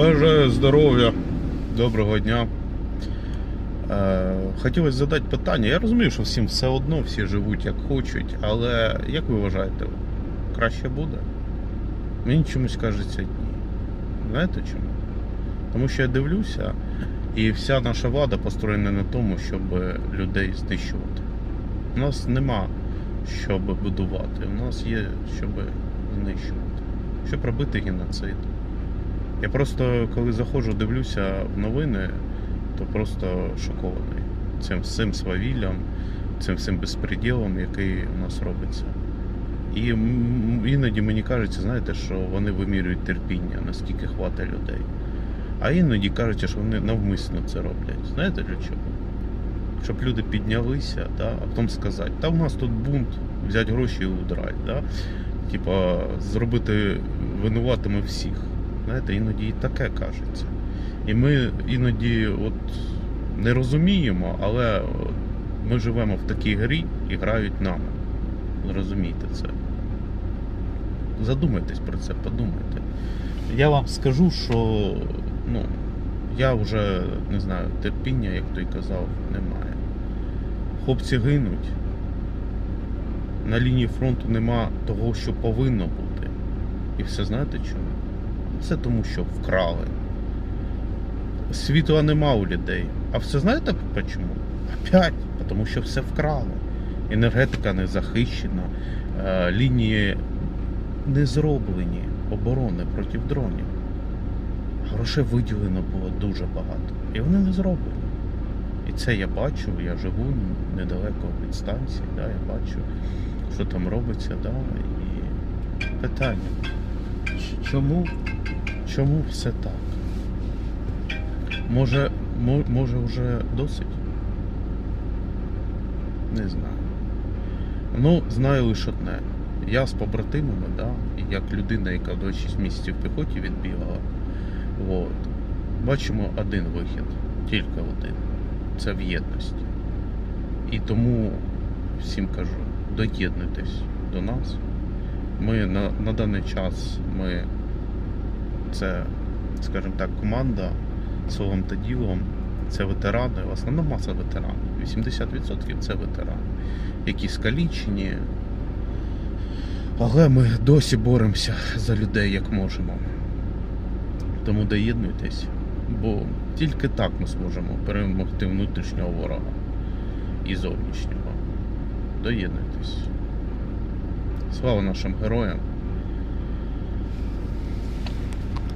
Бажаю здоров'я, доброго дня. Е, хотілося задати питання. Я розумію, що всім все одно, всі живуть як хочуть, але як ви вважаєте, краще буде? Мені чомусь кажеться ні. Знаєте чому? Тому що я дивлюся, і вся наша влада построєна на тому, щоб людей знищувати. У нас нема щоб будувати, у нас є щоб знищувати, щоб робити геноцид. Я просто коли заходжу, дивлюся в новини, то просто шокований цим всім свавіллям, цим всім безпреділом, який у нас робиться. І іноді мені кажеться, знаєте, що вони вимірюють терпіння, наскільки хватає людей. А іноді кажуть, що вони навмисно це роблять. Знаєте для чого? Щоб люди піднялися, да, а потім сказати, та в нас тут бунт, взяти гроші і удрати. Да? Типа, зробити винуватими всіх. Знаєте, іноді і таке кажеться. І ми іноді от не розуміємо, але ми живемо в такій грі і грають нами. Зрозумійте це. Задумайтесь про це, подумайте. Я вам скажу, що ну, я вже не знаю, терпіння, як той казав, немає. Хлопці гинуть. На лінії фронту нема того, що повинно бути. І все знаєте чому? Це тому, що вкрали. Світла нема у людей. А все знаєте чому? Опять, тому що все вкрали. Енергетика не захищена, е, лінії не зроблені оборони проти дронів. Грошей виділено було дуже багато. І вони не зроблені. І це я бачу, я живу недалеко від станції, да, я бачу, що там робиться, да, і питання. Чому, чому все так? Може, може вже досить? Не знаю. Ну, знаю лише одне. Я з побратимами, да, як людина, яка 26 місяців в піхоті відбігала, от, бачимо один вихід, тільки один. Це в єдності. І тому всім кажу, доєднуйтесь до нас. Ми на, на даний час ми це, скажімо так, команда словом та ділом. Це ветерани, основна маса ветеранів. 80% це ветерани, які скалічені. Але ми досі боремося за людей як можемо. Тому доєднуйтесь, бо тільки так ми зможемо перемогти внутрішнього ворога і зовнішнього. Доєднуйтесь. Слава нашим героям!